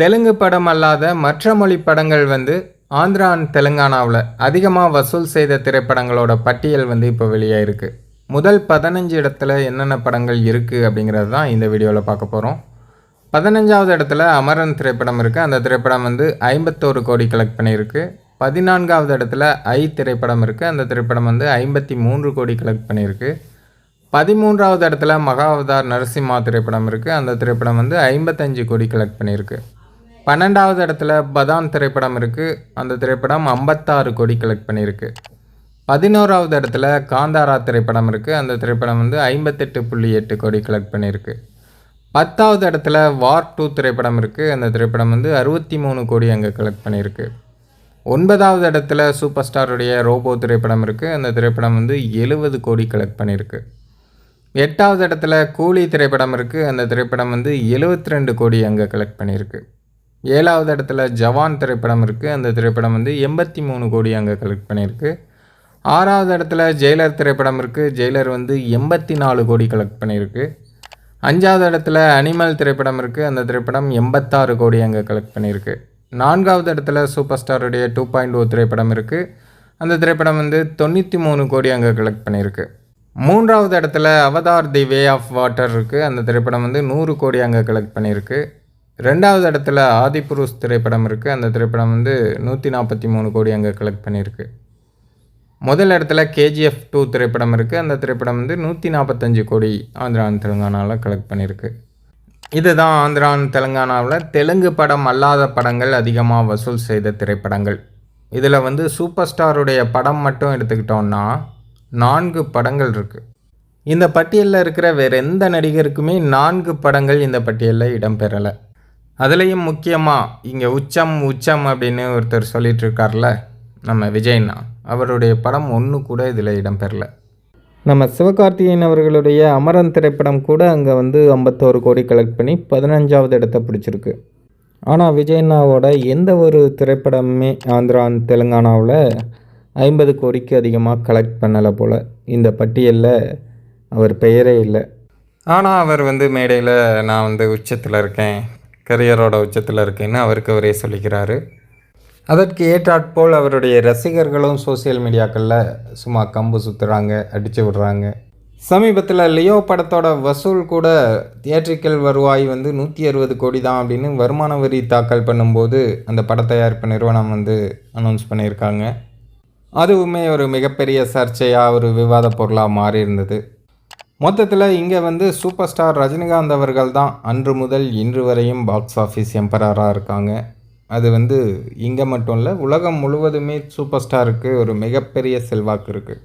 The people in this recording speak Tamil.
தெலுங்கு படம் அல்லாத மற்ற மொழி படங்கள் வந்து ஆந்திரா அண்ட் தெலுங்கானாவில் அதிகமாக வசூல் செய்த திரைப்படங்களோட பட்டியல் வந்து இப்போ வெளியாயிருக்கு. முதல் பதினஞ்சு இடத்துல என்னென்ன படங்கள் இருக்குது அப்படிங்கிறது தான் இந்த வீடியோவில் பார்க்க போகிறோம் பதினஞ்சாவது இடத்துல அமரன் திரைப்படம் இருக்குது அந்த திரைப்படம் வந்து ஐம்பத்தோரு கோடி கலெக்ட் பண்ணியிருக்கு. பதினான்காவது இடத்துல ஐ திரைப்படம் இருக்குது அந்த திரைப்படம் வந்து ஐம்பத்தி மூன்று கோடி கலெக்ட் பண்ணியிருக்கு. பதிமூன்றாவது இடத்துல மகாவதார் நரசிம்மா திரைப்படம் இருக்குது அந்த திரைப்படம் வந்து ஐம்பத்தஞ்சு கோடி கலெக்ட் பண்ணியிருக்கு. பன்னெண்டாவது இடத்துல பதான் திரைப்படம் இருக்குது அந்த திரைப்படம் ஐம்பத்தாறு கோடி கலெக்ட் பண்ணியிருக்கு. பதினோராவது இடத்துல காந்தாரா திரைப்படம் இருக்குது அந்த திரைப்படம் வந்து ஐம்பத்தெட்டு புள்ளி எட்டு கோடி கலெக்ட் பண்ணியிருக்கு. பத்தாவது இடத்துல வார் டூ திரைப்படம் இருக்குது அந்த திரைப்படம் வந்து அறுபத்தி மூணு கோடி அங்கே கலெக்ட் பண்ணியிருக்கு. ஒன்பதாவது இடத்துல சூப்பர் ஸ்டாருடைய ரோபோ திரைப்படம் இருக்குது அந்த திரைப்படம் வந்து எழுபது கோடி கலெக்ட் பண்ணியிருக்கு. எட்டாவது இடத்துல கூலி திரைப்படம் இருக்குது அந்த திரைப்படம் வந்து 72 ரெண்டு கோடி அங்கே கலெக்ட் பண்ணியிருக்கு. ஏழாவது இடத்துல ஜவான் திரைப்படம் இருக்குது அந்த திரைப்படம் வந்து எண்பத்தி மூணு கோடி அங்கே கலெக்ட் பண்ணியிருக்கு. ஆறாவது இடத்துல ஜெயிலர் திரைப்படம் இருக்குது ஜெயிலர் வந்து எண்பத்தி நாலு கோடி கலெக்ட் பண்ணியிருக்கு. அஞ்சாவது இடத்துல அனிமல் திரைப்படம் இருக்குது அந்த திரைப்படம் எண்பத்தாறு கோடி அங்கே கலெக்ட் பண்ணியிருக்கு. நான்காவது இடத்துல சூப்பர் ஸ்டாருடைய டூ பாயிண்ட் ஓ oh திரைப்படம் இருக்குது அந்த திரைப்படம் வந்து தொண்ணூற்றி மூணு கோடி அங்கே கலெக்ட் பண்ணியிருக்கு. மூன்றாவது இடத்துல Avatar the way of water இருக்குது அந்த திரைப்படம் வந்து நூறு கோடி அங்கே கலெக்ட் பண்ணியிருக்கு. ரெண்டாவது இடத்துல ஆதிபுருஷ் திரைப்படம் இருக்குது அந்த திரைப்படம் வந்து நூற்றி நாற்பத்தி மூணு கோடி அங்கே கலெக்ட் பண்ணியிருக்கு. முதல் இடத்துல கேஜிஎஃப் டூ திரைப்படம் இருக்குது அந்த திரைப்படம் வந்து நூற்றி நாற்பத்தஞ்சு கோடி ஆந்திரா தெலுங்கானாவில் கலெக்ட் பண்ணியிருக்கு. இதுதான் ஆந்திரா தெலுங்கானாவில் தெலுங்கு படம் அல்லாத படங்கள் அதிகமாக வசூல் செய்த திரைப்படங்கள். இதில் வந்து சூப்பர் ஸ்டாருடைய படம் மட்டும் எடுத்துக்கிட்டோம்னா நான்கு படங்கள் இருக்குது இந்த பட்டியலில் இருக்கிற வேறு எந்த நடிகருக்குமே நான்கு படங்கள் இந்த பட்டியலில் இடம்பெறலை. அதுலேயும் முக்கியமாக இங்கே உச்சம் உச்சம் அப்படின்னு ஒருத்தர் சொல்லிட்டு இருக்கார்ல நம்ம விஜய்னா அவருடைய படம் ஒன்று கூட இதில் இடம்பெறல நம்ம சிவகார்த்திகேயன் அவர்களுடைய அமரன் திரைப்படம் கூட அங்கே வந்து ஐம்பத்தோரு கோடி கலெக்ட் பண்ணி பதினஞ்சாவது இடத்த பிடிச்சிருக்கு. ஆனால் விஜயண்ணாவோட எந்த ஒரு திரைப்படமுமே ஆந்திரா தெலுங்கானாவில் ஐம்பது கோடிக்கு அதிகமாக கலெக்ட் பண்ணலை போல். இந்த பட்டியலில் அவர் பெயரே இல்லை. ஆனால் அவர் வந்து மேடையில் நான் வந்து உச்சத்தில் இருக்கேன். கரியரோட உச்சத்தில் இருக்கேன்னு அவருக்கு அவரே சொல்லிக்கிறாரு. அதற்கு ஏற்றாற்போல் அவருடைய ரசிகர்களும் சோஷியல் மீடியாக்களில் சும்மா கம்பு சுற்றுறாங்க அடித்து விடுறாங்க. சமீபத்தில் லியோ படத்தோட வசூல் கூட தியேட்ரிக்கல் வருவாய் வந்து நூற்றி அறுபது கோடி தான் அப்படின்னு வருமான வரி தாக்கல் பண்ணும்போது அந்த பட தயாரிப்பு நிறுவனம் வந்து அனௌன்ஸ் பண்ணியிருக்காங்க. அதுவுமே ஒரு மிகப்பெரிய சர்ச்சையாக ஒரு விவாத பொருளாக மாறி இருந்தது மொத்தத்தில் இங்கே வந்து சூப்பர் ஸ்டார் ரஜினிகாந்த் அவர்கள் தான் அன்று முதல் இன்று வரையும் பாக்ஸ் ஆஃபீஸ் எம்பரராக இருக்காங்க. அது வந்து இங்கே மட்டும் இல்லை உலகம் முழுவதுமே சூப்பர் ஸ்டாருக்கு ஒரு மிகப்பெரிய செல்வாக்கு இருக்குது